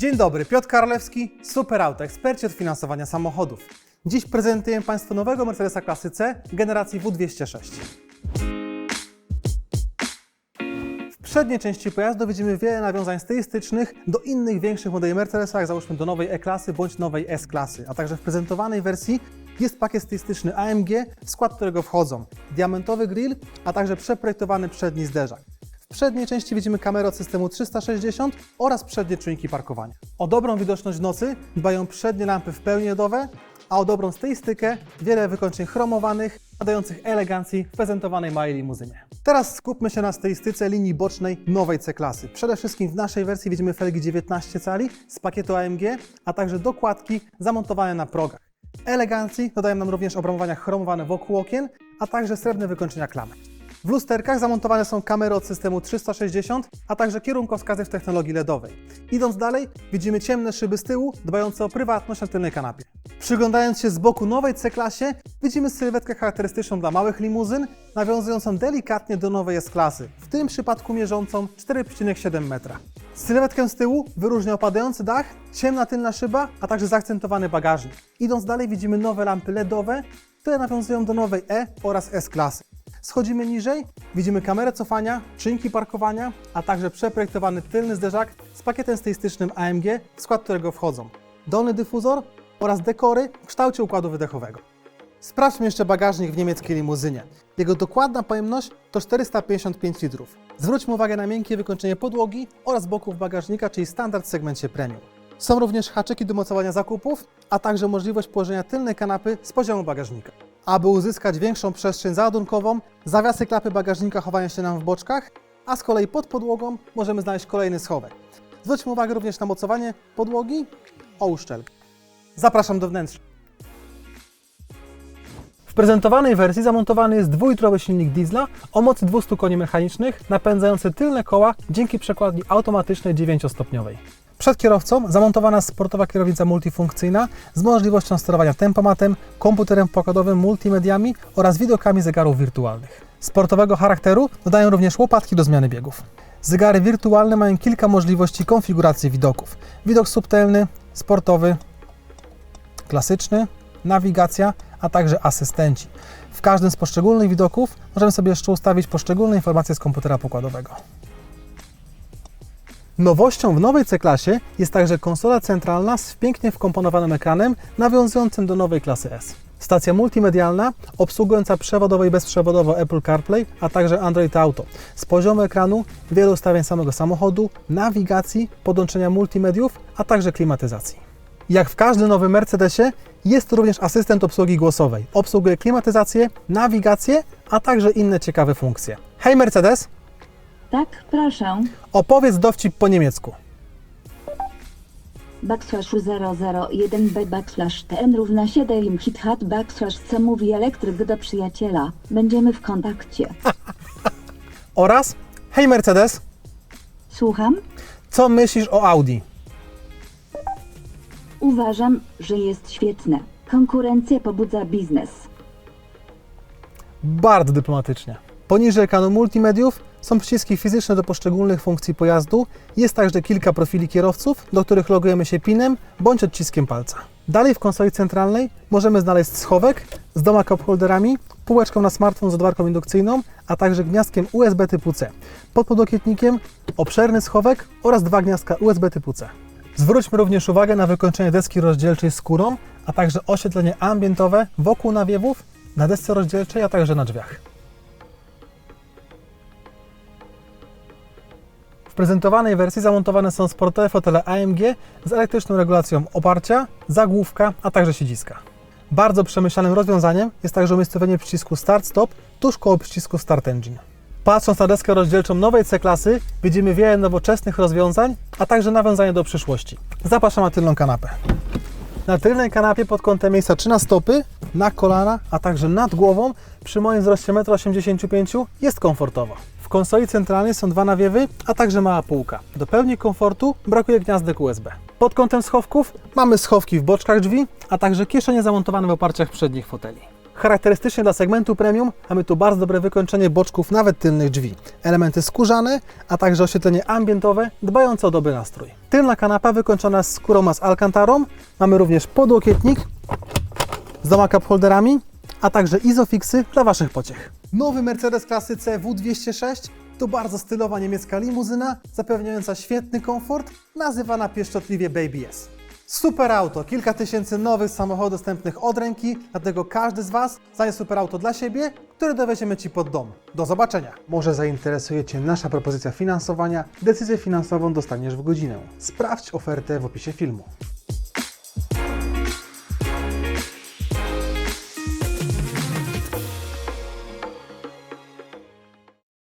Dzień dobry, Piotr Karlewski, Super Auto, eksperci od finansowania samochodów. Dziś prezentuję Państwu nowego Mercedesa klasy C generacji W206. W przedniej części pojazdu widzimy wiele nawiązań stylistycznych do innych większych modeli Mercedesa, jak załóżmy do nowej E-klasy bądź nowej S-klasy, a także w prezentowanej wersji jest pakiet stylistyczny AMG, w skład którego wchodzą diamentowy grill, a także przeprojektowany przedni zderzak. Przedniej części widzimy kamerę od systemu 360 oraz przednie czujniki parkowania. O dobrą widoczność nocy dbają przednie lampy w pełni LEDowe, a o dobrą stylistykę wiele wykończeń chromowanych, nadających elegancji w prezentowanej małej limuzynie. Teraz skupmy się na stylistyce linii bocznej nowej C-klasy. Przede wszystkim w naszej wersji widzimy felgi 19 cali z pakietu AMG, a także dokładki zamontowane na progach. Elegancji dodają nam również obramowania chromowane wokół okien, a także srebrne wykończenia klamek. W lusterkach zamontowane są kamery od systemu 360, a także kierunkowskazy w technologii LEDowej. Idąc dalej, widzimy ciemne szyby z tyłu, dbające o prywatność na tylnej kanapie. Przyglądając się z boku nowej C-klasie, widzimy sylwetkę charakterystyczną dla małych limuzyn, nawiązującą delikatnie do nowej S-klasy, w tym przypadku mierzącą 4,7 metra. Sylwetkę z tyłu wyróżnia opadający dach, ciemna tylna szyba, a także zaakcentowany bagażnik. Idąc dalej widzimy nowe lampy LEDowe, które nawiązują do nowej E oraz S-klasy. Schodzimy niżej, widzimy kamerę cofania, czynki parkowania, a także przeprojektowany tylny zderzak z pakietem stylistycznym AMG, w skład którego wchodzą dolny dyfuzor oraz dekory w kształcie układu wydechowego. Sprawdźmy jeszcze bagażnik w niemieckiej limuzynie. Jego dokładna pojemność to 455 litrów. Zwróćmy uwagę na miękkie wykończenie podłogi oraz boków bagażnika, czyli standard w segmencie premium. Są również haczyki do mocowania zakupów, a także możliwość położenia tylnej kanapy z poziomu bagażnika. Aby uzyskać większą przestrzeń załadunkową, zawiasy klapy bagażnika chowają się nam w boczkach, a z kolei pod podłogą możemy znaleźć kolejny schowek. Zwróćmy uwagę również na mocowanie podłogi o uszczelkę. Zapraszam do wnętrza. W prezentowanej wersji zamontowany jest dwulitrowy silnik diesla o mocy 200 koni mechanicznych, napędzający tylne koła dzięki przekładni automatycznej 9-stopniowej. Przed kierowcą zamontowana sportowa kierownica multifunkcyjna z możliwością sterowania tempomatem, komputerem pokładowym, multimediami oraz widokami zegarów wirtualnych. Sportowego charakteru dodają również łopatki do zmiany biegów. Zegary wirtualne mają kilka możliwości konfiguracji widoków. Widok subtelny, sportowy, klasyczny, nawigacja, a także asystenci. W każdym z poszczególnych widoków możemy sobie jeszcze ustawić poszczególne informacje z komputera pokładowego. Nowością w nowej C-klasie jest także konsola centralna z pięknie wkomponowanym ekranem nawiązującym do nowej klasy S. Stacja multimedialna obsługująca przewodowo i bezprzewodowo Apple CarPlay, a także Android Auto. Z poziomu ekranu wiele ustawień samego samochodu, nawigacji, podłączenia multimediów, a także klimatyzacji. Jak w każdym nowym Mercedesie, jest tu również asystent obsługi głosowej. Obsługuje klimatyzację, nawigację, a także inne ciekawe funkcje. Hej Mercedes, Tak, proszę. opowiedz dowcip po niemiecku. Backslash 001b backslash tn równa 7 hit hat backslash co mówi elektryk do przyjaciela. Będziemy w kontakcie. Oraz Hej Mercedes, Słucham? co myślisz o Audi? Uważam, że jest świetne. Konkurencja pobudza biznes. Bardzo dyplomatycznie. Poniżej ekranu multimediów są przyciski fizyczne do poszczególnych funkcji pojazdu. Jest także kilka profili kierowców, do których logujemy się pinem bądź odciskiem palca. Dalej w konsoli centralnej możemy znaleźć schowek z dwoma cup holderami, półeczką na smartfon z odwarką indukcyjną, a także gniazdkiem USB typu C. Pod podłokietnikiem obszerny schowek oraz dwa gniazdka USB typu C. Zwróćmy również uwagę na wykończenie deski rozdzielczej skórą, a także oświetlenie ambientowe wokół nawiewów, na desce rozdzielczej, a także na drzwiach. Prezentowanej wersji zamontowane są sportowe fotele AMG z elektryczną regulacją oparcia, zagłówka, a także siedziska. Bardzo przemyślanym rozwiązaniem jest także umiejscowienie przycisku Start-Stop tuż koło przycisku Start Engine. Patrząc na deskę rozdzielczą nowej C-klasy, widzimy wiele nowoczesnych rozwiązań, a także nawiązania do przyszłości. Zapraszam na tylną kanapę. Na tylnej kanapie pod kątem miejsca czy na stopy, na kolana, a także nad głową przy moim wzroście 1,85 m jest komfortowo. Konsoli centralnej są dwa nawiewy, a także mała półka. Do pełni komfortu brakuje gniazdek USB. Pod kątem schowków mamy schowki w boczkach drzwi, a także kieszenie zamontowane w oparciach przednich foteli. Charakterystycznie dla segmentu premium mamy tu bardzo dobre wykończenie boczków, nawet tylnych drzwi. Elementy skórzane, a także oświetlenie ambientowe, dbające o dobry nastrój. Tylna kanapa wykończona skórą z alkantarą. Mamy również podłokietnik z dwoma holderami, a także izofixy dla Waszych pociech. Nowy Mercedes klasy CW206 to bardzo stylowa niemiecka limuzyna, zapewniająca świetny komfort, nazywana pieszczotliwie Baby S. Super auto, kilka tysięcy nowych samochodów dostępnych od ręki, dlatego każdy z Was znajdzie super auto dla siebie, które dowieziemy Ci pod dom. Do zobaczenia! Może zainteresuje Cię nasza propozycja finansowania? Decyzję finansową dostaniesz w godzinę. Sprawdź ofertę w opisie filmu.